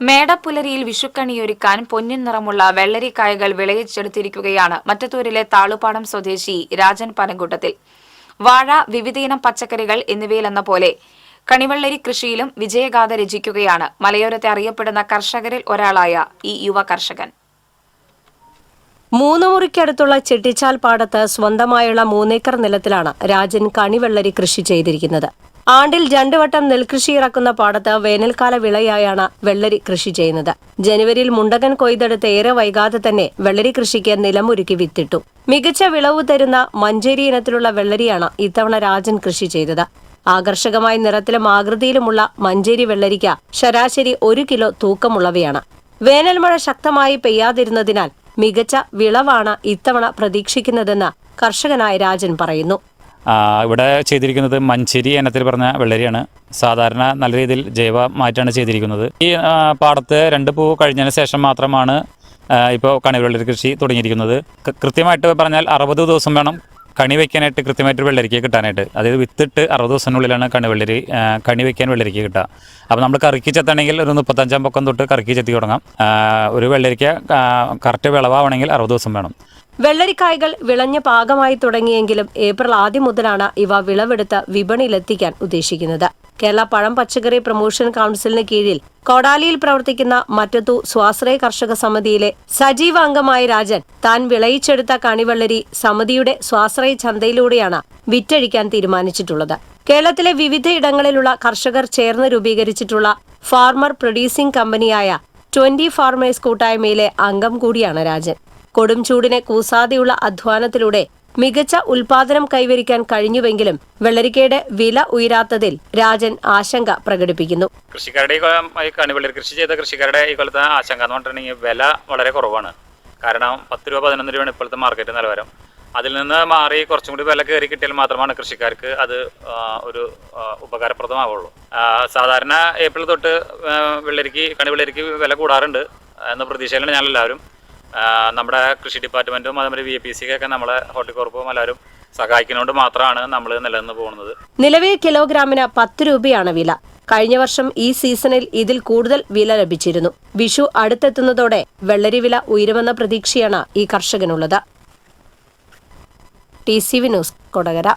മേടപ്പുലരിയിൽ വിഷുക്കണിയൊരുക്കാൻ പൊന്നിൻ നിറമുള്ള വെള്ളരിക്കായകൾ വിളയിച്ചെടുത്തിരിക്കുകയാണ് മറ്റത്തൂരിലെ താളുപാടം സ്വദേശി രാജൻ പനങ്കൂട്ടത്തിൽ വാഴ വിവിധയിനം പച്ചക്കറികൾ എന്നിവയിലെന്ന പോലെ കണിവെള്ളരി കൃഷിയിലും വിജയഗാഥ രചിക്കുകയാണ്. മലയോരത്തെ അറിയപ്പെടുന്ന കർഷകരിൽ ഒരാളായ ഈ യുവ കർഷകൻ. മൂന്ന് മുറിക്കടുത്തുള്ള ചെട്ടിച്ചാൽ പാടത്ത് സ്വന്തമായുള്ള മൂന്നേക്കർ നിലത്തിലാണ് രാജൻ കണിവെള്ളരി കൃഷി ചെയ്തിരിക്കുന്നത്. ആണ്ടിൽ രണ്ടുവട്ടം നെൽകൃഷി ഇറക്കുന്ന പാടത്ത് വേനൽക്കാല വിളയായാണ് വെള്ളരി കൃഷി ചെയ്യുന്നത്. ജനുവരിയിൽ മുണ്ടകൻ കൊയ്തെടുത്ത് ഏറെ വൈകാതെ തന്നെ വെള്ളരി കൃഷിക്ക് നിലമൊരുക്കി വിത്തിട്ടു. മികച്ച വിളവ് തരുന്ന മഞ്ചേരി ഇനത്തിലുള്ള വെള്ളരിയാണ് ഇത്തവണ രാജൻ കൃഷി ചെയ്തത്. ആകർഷകമായ നിറത്തിലും ആകൃതിയിലുമുള്ള മഞ്ചേരി വെള്ളരിക്ക ശരാശരി ഒരു കിലോ തൂക്കമുള്ളവയാണ്. വേനൽ മഴ ശക്തമായി പെയ്യാതിരുന്നതിനാൽ മികച്ച വിളവാണ് ഇത്തവണ പ്രതീക്ഷിക്കുന്നതെന്ന് കർഷകനായ രാജൻ പറയുന്നു. ഇവിടെ ചെയ്തിരിക്കുന്നത് മഞ്ചേരി ഇനത്തിൽ പറഞ്ഞ വെള്ളരിയാണ്. സാധാരണ നല്ല രീതിയിൽ ജൈവ മാറ്റാണ് ചെയ്തിരിക്കുന്നത്. ഈ പാടത്ത് രണ്ട് പൂ കഴിഞ്ഞതിന് ശേഷം മാത്രമാണ് ഇപ്പോൾ കണി വെള്ളരി കൃഷി തുടങ്ങിയിരിക്കുന്നത്. കൃത്യമായിട്ട് പറഞ്ഞാൽ അറുപത് ദിവസം വേണം കണി വയ്ക്കാനായിട്ട് കൃത്യമായിട്ട് വെള്ളരിക്ക കിട്ടാനായിട്ട്. അതായത് വിത്തിട്ട് അറുപത് ദിവസത്തിനുള്ളിലാണ് കണി വെള്ളരി കണി വയ്ക്കാൻ വെള്ളരിക്ക കിട്ടുക. അപ്പോൾ നമ്മൾ കറിക്ക് ചെത്തണമെങ്കിൽ ഒരു മുപ്പത്തഞ്ചാം പൊക്കം തൊട്ട് കറിക്ക് ചെത്തി തുടങ്ങാം. ഒരു വെള്ളരിക്ക കറക്റ്റ് വിളവാണെങ്കിൽ അറുപത് ദിവസം വേണം. വെള്ളരിക്കായ്കൾ വിളഞ്ഞ പാകമായി തുടങ്ങിയെങ്കിലും ഏപ്രിൽ ആദ്യം മുതലാണ് ഇവ വിളവെടുത്ത് വിപണിയിലെത്തിക്കാൻ ഉദ്ദേശിക്കുന്നത്. കേരള പഴം പച്ചക്കറി പ്രൊമോഷൻ കൌൺസിലിന് കീഴിൽ കോടാലിയിൽ പ്രവർത്തിക്കുന്ന മറ്റത്തു സ്വാശ്രയ കർഷക സമിതിയിലെ സജീവ അംഗമായ രാജൻ താൻ വിളയിച്ചെടുത്ത കണിവെള്ളരി സമിതിയുടെ സ്വാശ്രയ ചന്തയിലൂടെയാണ് വിറ്റഴിക്കാൻ തീരുമാനിച്ചിട്ടുള്ളത്. കേരളത്തിലെ വിവിധ ഇടങ്ങളിലുള്ള കർഷകർ ചേർന്ന് രൂപീകരിച്ചിട്ടുള്ള ഫാർമർ പ്രൊഡ്യൂസിംഗ് കമ്പനിയായ ട്വന്റി ഫാർമേഴ്സ് കൂട്ടായ്മയിലെ അംഗം കൂടിയാണ് രാജൻ. കൊടും ചൂടിനെ കൂസാതെയുള്ള അധ്വാനത്തിലൂടെ മികച്ച ഉൽപാദനം കൈവരിക്കാൻ കഴിഞ്ഞുവെങ്കിലും വെള്ളരിക്കയുടെ വില ഉയരാത്തതിൽ രാജൻ ആശങ്ക പ്രകടിപ്പിക്കുന്നു. കൃഷിക്കാരുടെ കണിവെള്ളരി കൃഷി ചെയ്ത കൃഷിക്കാരുടെ ഈ ആശങ്ക എന്ന് പറഞ്ഞിട്ടുണ്ടെങ്കിൽ വില വളരെ കുറവാണ്. കാരണം പത്ത് രൂപ പതിനൊന്ന് രൂപയാണ് ഇപ്പോഴത്തെ മാർക്കറ്റ് നിലവാരം. അതിൽ നിന്ന് മാറി കുറച്ചും കൂടി വില കയറി കിട്ടിയാൽ മാത്രമാണ് കൃഷിക്കാർക്ക് അത് ഒരു ഉപകാരപ്രദമാവുള്ളൂ. സാധാരണ ഏപ്രിൽ തൊട്ട് വെള്ളരിക്ക് കണിവെള്ളരിക്ക് വില കൂടാറുണ്ട് എന്ന പ്രതീക്ഷയിലാണ് ഞാൻ ആ, നമ്മുടെ കൃഷി ഡിപ്പാർട്ട്മെന്റും അതേമാതിരി വി പി സിക്കൊക്കെ നമ്മളെ ഹോർട്ടിക്കോർപ്പും എല്ലാവരും സഹായിക്കുന്നതുകൊണ്ട് മാത്രമാണ് നമ്മൾ നിലനിന്ന് പോകുന്നത്. നിലവിൽ കിലോഗ്രാമിന് പത്ത് രൂപയാണ് വില. കഴിഞ്ഞ വർഷം ഈ സീസണിൽ ഇതിൽ കൂടുതൽ വില ലഭിച്ചിരുന്നു. വിഷു അടുത്തെത്തുന്നതോടെ വെള്ളരി വില ഉയരുമെന്ന പ്രതീക്ഷയാണ് ഈ കർഷകനുള്ളത്. T C V news Kodakara.